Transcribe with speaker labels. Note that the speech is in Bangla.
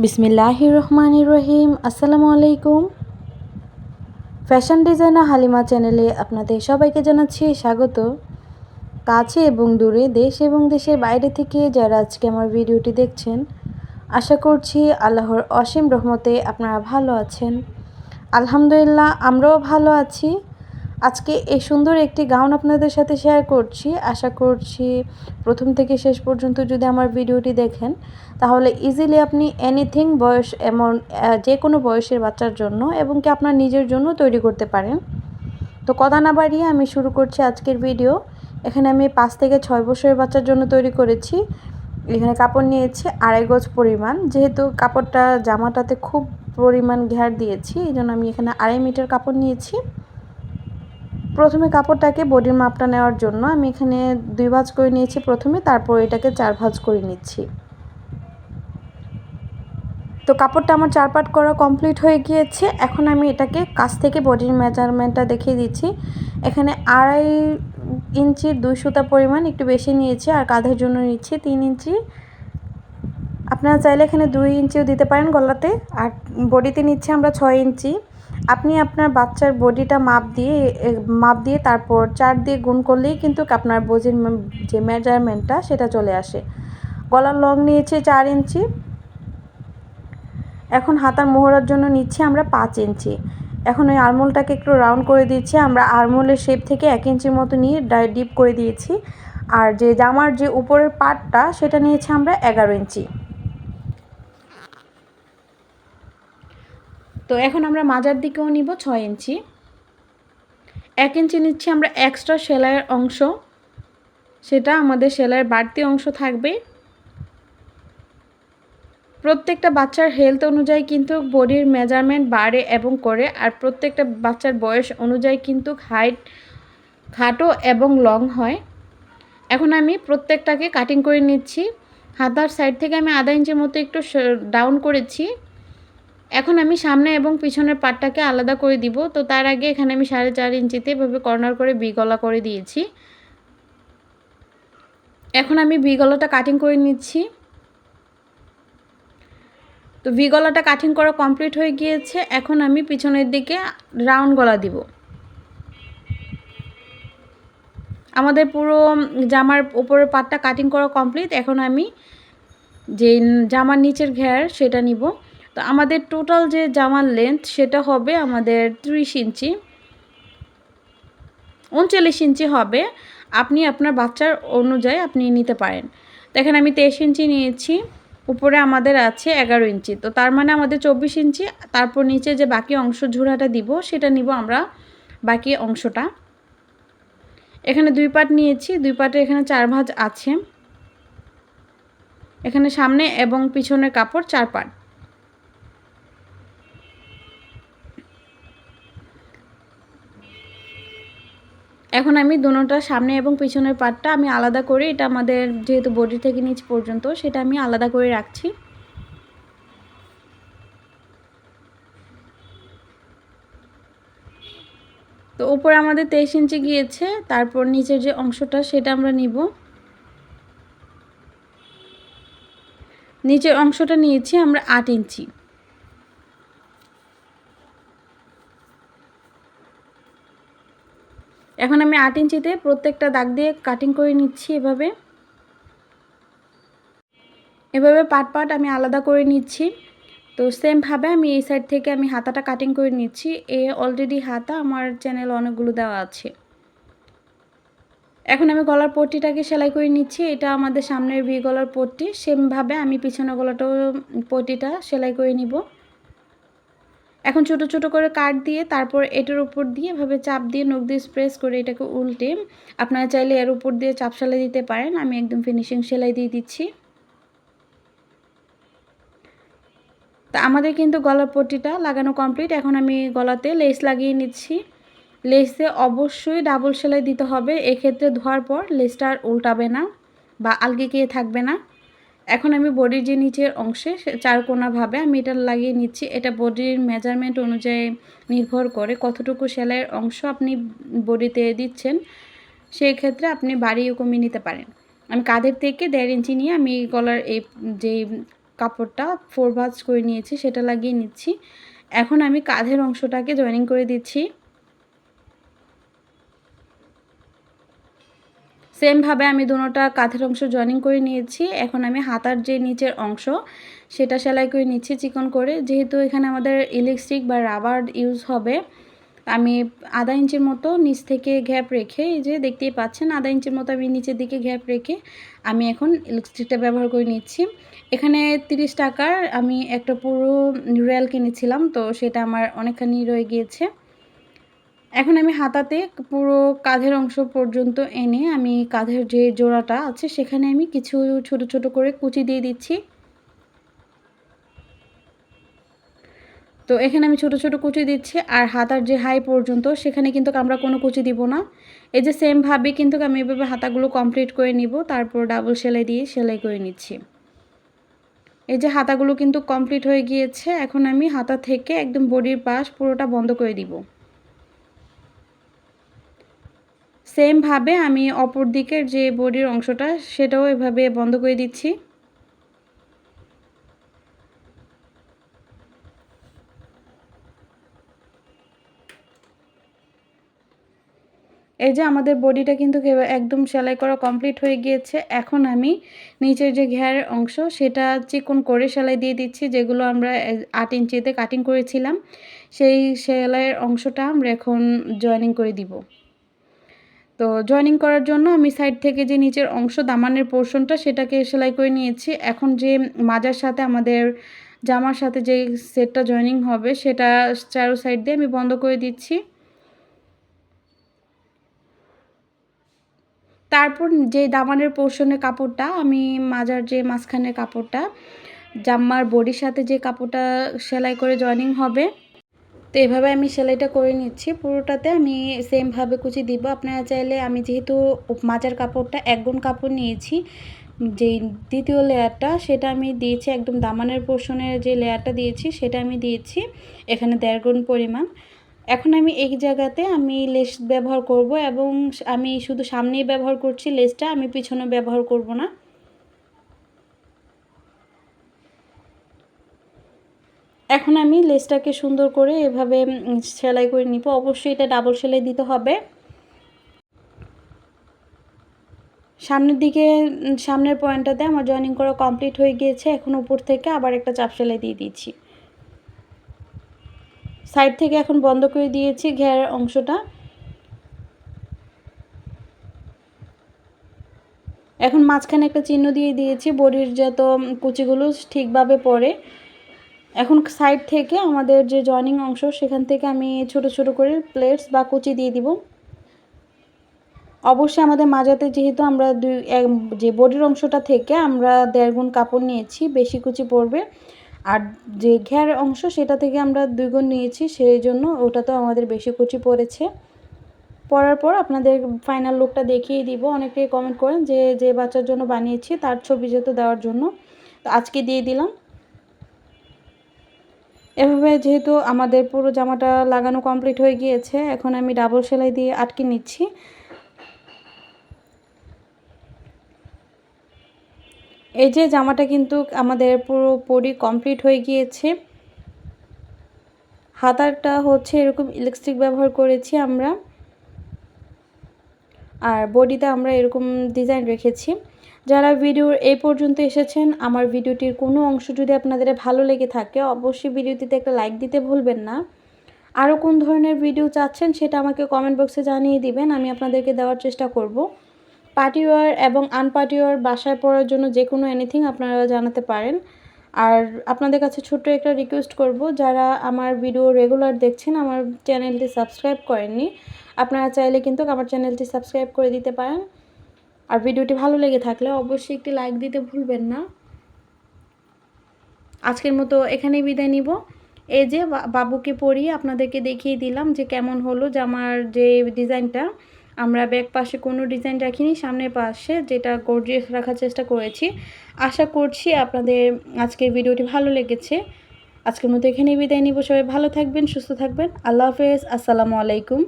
Speaker 1: বিসমিল্লাহ রহমান রহিম আসসালামু আলাইকুম। ফ্যাশন ডিজাইনার হালিমা চ্যানেলে আপনাদের সবাইকে জানাচ্ছি স্বাগত। কাছে এবং দূরে, দেশ এবং দেশের বাইরে থেকে যারা আজকে আমার ভিডিওটি দেখছেন, আশা করছি আল্লাহর অসীম রহমতে আপনারা ভালো আছেন। আলহামদুলিল্লাহ, আমরাও ভালো আছি। আজকে এই সুন্দর একটি গাউন আপনাদের সাথে শেয়ার করছি। আশা করছি প্রথম থেকে শেষ পর্যন্ত যদি আমার ভিডিওটি দেখেন, তাহলে ইজিলি আপনি এনিথিং বয়স এমন যে কোনো বয়সের বাচ্চার জন্য এবং কি আপনার নিজের জন্য তৈরি করতে পারেন। তো কথা না বাড়িয়ে আমি শুরু করছি আজকের ভিডিও এখানে আমি পাঁচ থেকে ছয় বছরের বাচ্চার জন্য তৈরি করেছি। এখানে কাপড় নিয়েছি, আড়াই গজ পরিমাণ। যেহেতু কাপড়টা জামাটাতে খুব পরিমাণ ঘের দিয়েছি এই জন্য আমি এখানে আড়াই মিটার কাপড় নিয়েছি। প্রথমে কাপড়টাকে বডির মাপটা নেওয়ার জন্য আমি এখানে দুই ভাঁজ করে নিয়েছি প্রথমে, তারপর এটাকে চার ভাঁজ করে নিচ্ছি। তো কাপড়টা আমার চার পাট করা কমপ্লিট হয়ে গিয়েছে। এখন আমি এটাকে কাছ থেকে বডির মেজারমেন্টটা দেখিয়ে দিচ্ছি। এখানে আড়াই ইঞ্চির দুই সুতা পরিমাণ একটু বেশি নিয়েছি আর কাঁধের জন্য নিচ্ছি তিন ইঞ্চি। আপনারা চাইলে এখানে দুই ইঞ্চিও দিতে পারেন গলাতে। আর বডিতে নিচ্ছে আমরা ছয় ইঞ্চি। আপনি আপনার বাচ্চার বডিটা মাপ দিয়ে মাপ দিয়ে তারপর চার দিয়ে গুণ করলেই কিন্তু আপনার বোঝের যে মেজারমেন্টটা সেটা চলে আসে। গলার লং নিয়েছে চার ইঞ্চি। এখন হাতার মোহরার জন্য নিচ্ছি আমরা পাঁচ ইঞ্চি। এখন ওই আরমোলটাকে একটু রাউন্ড করে দিচ্ছি। আমরা আরমোলের শেপ থেকে এক ইঞ্চির মতো নিয়ে ডিপ করে দিয়েছি। আর যে জামার যে উপরের পার্টটা সেটা নিয়েছি আমরা এগারো ইঞ্চি। তো এখন আমরা মাজার দিকেও নিব ছয় ইঞ্চি। এক ইঞ্চি নিচ্ছি আমরা এক্সট্রা সেলাইয়ের অংশ। সেটা আমাদের সেলাইয়ের বাড়তি অংশ থাকবে। প্রত্যেকটা বাচ্চার হেলথ অনুযায়ী কিন্তু বডির মেজারমেন্ট বাড়ে এবং করে, আর প্রত্যেকটা বাচ্চার বয়স অনুযায়ী কিন্তু হাইট খাটো এবং লং হয়। এখন আমি প্রত্যেকটাকে কাটিং করে নিচ্ছি। হাতার সাইড থেকে আমি আধা ইঞ্চির মতো একটু ডাউন করেছি। এখন আমি সামনে এবং পিছনের পাটটাকে আলাদা করে দিব। তো তার আগে এখানে আমি সাড়ে চার ইঞ্চিতে এভাবে কর্নার করে বি গলা করে দিয়েছি। এখন আমি বি গলাটা কাটিং করে নিচ্ছি। তো ভি গলাটা কাটিং করা কমপ্লিট হয়ে গিয়েছে। এখন আমি পিছনের দিকে রাউন্ড গলা দিব। আমাদের পুরো জামার উপরের পাটটা কাটিং করা কমপ্লিট এখন আমি যে জামার নিচের ঘের সেটা নিব। তো আমাদের টোটাল যে জামার লেন্থ সেটা হবে আমাদের ত্রিশ ইঞ্চি। উনচল্লিশ ইঞ্চি হবে। আপনি আপনার বাচ্চার অনুযায়ী আপনি নিতে পারেন। দেখেন আমি তেইশ ইঞ্চি নিয়েছি, উপরে আমাদের আছে এগারো ইঞ্চি। তো তার মানে আমাদের চব্বিশ ইঞ্চি, তারপর নিচে যে বাকি অংশ ঝুড়াটা দিব, সেটা নিব আমরা বাকি অংশটা। এখানে দুই পাট নিয়েছি, দুই পাটে এখানে চার ভাঁজ আছে। এখানে সামনে এবং পিছনের কাপড় চার পাট। এখন আমি দুটোটা সামনে এবং পিছনের পাটটা আমি আলাদা করে, এটা আমাদের যেহেতু বডি থেকে নিচ পর্যন্ত, সেটা আমি আলাদা করে রাখছি। তো উপরে আমাদের তেইশ ইঞ্চি গিয়েছে, তারপর নিচের যে অংশটা সেটা আমরা নিব। নিচের অংশটা নিয়েছি আমরা আট ইঞ্চি। এখন আমি আট ইঞ্চিতে প্রত্যেকটা দাগ দিয়ে কাটিং করে নিচ্ছি এভাবে। এভাবে পাট পাট আমি আলাদা করে নিচ্ছি। তো সেমভাবে আমি এই সাইড থেকে আমি হাতাটা কাটিং করে নিচ্ছি। এ অলরেডি হাতা, আমার চ্যানেল অনেকগুলো দেওয়া আছে। এখন আমি গলার পট্টিটাকে সেলাই করে নিচ্ছি। এটা আমাদের সামনের ভি গলার পট্টি। সেমভাবে আমি পিছনে গলাটাও পট্টিটা সেলাই করে নিব। এখন ছোট ছোট করে কাট দিয়ে তারপর এটার উপর দিয়ে এভাবে চাপ দিয়ে নখ দিয়ে স্প্রেস করে এটাকে উল্টে আপনারা চাইলে এর উপর দিয়ে চাপ সেলাই দিতে পারেন। আমি একদম ফিনিশিং সেলাই দিয়ে দিচ্ছি। তা আমাদের কিন্তু গলার পট্টিটা লাগানো কমপ্লিট এখন আমি গলাতে লেস লাগিয়ে নিচ্ছি। লেসে অবশ্যই ডাবল সেলাই দিতে হবে। এক্ষেত্রে ধোয়ার পর লেসটা আর উল্টাবে না বা আলগে গিয়ে থাকবে না। এখন আমি বডির যে নিচের অংশে চারকোনাভাবে আমি এটা লাগিয়ে নিচ্ছি। এটা বডির মেজারমেন্ট অনুযায়ী নির্ভর করে কতটুকু সেলাইয়ের অংশ আপনি বডিতে দিচ্ছেন। সেই ক্ষেত্রে আপনি বাড়িও কমিয়ে নিতে পারেন। আমি কাঁধের থেকে দেড় ইঞ্চি নিয়ে আমি গলার এই যেই কাপড়টা ফোর ভাজ করে নিয়েছি, সেটা লাগিয়ে নিচ্ছি। এখন আমি কাঁধের অংশটাকে জয়েনিং করে দিচ্ছি। সেমভাবে আমি দুটোটা কাঁধের অংশ জয়েনিং করে নিয়েছি। এখন আমি হাতার যে নিচের অংশ, সেটা সেলাই করে নিচ্ছি চিকন করে। যেহেতু এখানে আমাদের ইলেকট্রিক বা রাবার ইউজ হবে, আমি আধা ইঞ্চির মতো নিচ থেকে গ্যাপ রেখে, এই যে দেখতেই পাচ্ছেন, আধা ইঞ্চির মতো আমি নিচের দিকে গ্যাপ রেখে আমি এখন ইলেকট্রিকটা ব্যবহার করে নিচ্ছি। এখানে তিরিশ টাকার আমি একটা পুরো রেল কিনেছিলাম, তো সেটা আমার অনেকখানি রয়ে গিয়েছে। এখন আমি হাতাতে পুরো কাঁধের অংশ পর্যন্ত এনে আমি কাঁধের যে জোড়াটা আছে সেখানে আমি কিছু ছোট ছোট করে কুচি দিয়ে দিচ্ছি। তো এখানে আমি ছোট ছোট কুচি দিচ্ছি আর হাতার যে হাই পর্যন্ত সেখানে কিন্তু আমরা কোনো কুচি দিব না। এই যে সেমভাবে কিন্তু আমি এভাবে হাতাগুলো কমপ্লিট করে নিব, তারপর ডাবল সেলাই দিয়ে সেলাই করে নিচ্ছি। এই যে হাতাগুলো কিন্তু কমপ্লিট হয়ে গিয়েছে, এখন আমি হাতা থেকে একদম বডির পাশ পুরোটা বন্ধ করে দিব। সেমভাবে আমি অপর দিকের যে বডির অংশটা, সেটাও এভাবে বন্ধ করে দিচ্ছি। এই যে আমাদের বডিটা কিন্তু একদম সেলাই করা কমপ্লিট হয়ে গিয়েছে। এখন আমি নিচের যে ঘের অংশ, সেটা চিকন করে সেলাই দিয়ে দিচ্ছি, যেগুলো আমরা আট ইঞ্চিতে কাটিং করেছিলাম। সেই সেলাইয়ের অংশটা আমরা এখন জয়েনিং করে দিব। তো জয়েনিং করার জন্য আমি সাইড থেকে যে নিচের অংশ দামানের পোর্শনটা সেটাকে সেলাই করে নিয়েছি। এখন যে মাজার সাথে আমাদের জামার সাথে যে সেটটা জয়েনিং হবে সেটা চারো সাইড দিয়ে আমি বন্ধ করে দিচ্ছি। তারপর যে দামানের পোর্শনের কাপড়টা, আমি মাজার যে মাঝখানের কাপড়টা, জাম্মার বডির সাথে যে কাপড়টা সেলাই করে জয়েনিং হবে তো এভাবে আমি সেলাইটা করে নিচ্ছি। পুরোটাতে আমি সেমভাবে কুচি দিব। আপনারা চাইলে আমি যেহেতু মাজার কাপড়টা একগুণ কাপড় নিয়েছি যে দ্বিতীয় লেয়ারটা, সেটা আমি দিয়েছি একদম দামানের পোর্শনের যে লেয়ারটা দিয়েছি, সেটা আমি দিয়েছি এখানে দেড় গুণ পরিমাণ। এখন আমি এই জায়গাতে আমি লেস ব্যবহার করব এবং আমি শুধু সামনেই ব্যবহার করছি লেসটা, আমি পিছনে ব্যবহার করব না। এখন আমি লেসটাকে সুন্দর করে এভাবে সেলাই করে নিব। অবশ্যই এটা ডাবল সেলাই দিতে হবে। সামনের দিকে সামনের পয়েন্টটাতে আমার জয়েনিং করা কমপ্লিট হয়ে গিয়েছে। এখন উপর থেকে আবার একটা চাপ সেলাই দিয়ে দিচ্ছি। সাইড থেকে এখন বন্ধ করে দিয়েছি ঘের অংশটা। এখন মাঝখানে একটা চিহ্ন দিয়ে দিয়েছি, বডির যত কুচিগুলো ঠিকভাবে পড়ে। এখন সাইড থেকে আমাদের যে জয়নিং অংশ, সেখান থেকে আমি ছোট ছোট করে প্লেটস বা কুচি দিয়ে দিব। অবশ্যই আমাদের মাজাতে যেহেতু আমরা দুই যে বডির অংশটা থেকে আমরা দেড় গুণ কাপড় নিয়েছি, বেশি কুচি পড়বে। আর যে ঘের অংশ, সেটা থেকে আমরা দুই গুণ নিয়েছি, সেই জন্য ওটা তো আমাদের বেশি কুচি পড়েছে। পরার পর আপনাদের ফাইনাল লুকটা দেখিয়ে দিব। অনেকেই কমেন্ট করেন যে যে বাচ্চার জন্য বানিয়েছি, তার ছবি যেহেতু দেওয়ার জন্য। তো আজকে দিয়ে দিলাম। এভাবে যেহেতু আমাদের পুরো জামাটা লাগানো কমপ্লিট হয়ে গিয়েছে, এখন আমি ডাবল সেলাই দিয়ে আটকে নিচ্ছি। এই যে জামাটা কিন্তু আমাদের পুরোপুরি কমপ্লিট হয়ে গিয়েছে। হাতারটা হচ্ছে এরকম ইলেকট্রিক ব্যবহার করেছি আমরা। আর বডিতে আমরা এরকম ডিজাইন রেখেছি। যারা ভিডিওর এই পর্যন্ত এসেছেন, আমার ভিডিওটির কোনো অংশ যদি আপনাদের ভালো লেগে থাকে, অবশ্যই ভিডিওটিতে একটা লাইক দিতে ভুলবেন না। আরও কোন ধরনের ভিডিও চাচ্ছেন সেটা আমাকে কমেন্ট বক্সে জানিয়ে দিবেন, আমি আপনাদেরকে দেওয়ার চেষ্টা করব। পার্টিওয়ার এবং আনপার্টিওয়ার বাসায় পড়ার জন্য যে কোনো এনিথিং আপনারা জানাতে পারেন। আর আপনাদের কাছে ছোট্ট একটা রিকোয়েস্ট করব, যারা আমার ভিডিও রেগুলার দেখছেন, আমার চ্যানেলটি সাবস্ক্রাইব করেননি, আপনারা চাইলে কিন্তু আমার চ্যানেলটি সাবস্ক্রাইব করে দিতে পারেন। আর ভিডিওটি ভালো লেগে থাকলে অবশ্যই একটি লাইক দিতে ভুলবেন না। আজকের মতো এখানেই বিদায় নিব। এই যে বাবুকে পরিয়ে আপনাদেরকে দেখিয়ে দিলাম যে কেমন হলো জামার যে ডিজাইনটা। আমরা ব্যাক পাশে কোনো ডিজাইন রাখিনি, সামনের পাশে যেটা গর্জিয়াস রাখার চেষ্টা করেছি। আশা করছি আপনাদের আজকের ভিডিওটি ভালো লেগেছে। আজকের মতো এখানেই বিদায় নিব। সবাই ভালো থাকবেন, সুস্থ থাকবেন। আল্লাহ হাফেজ। আসসালামু আলাইকুম।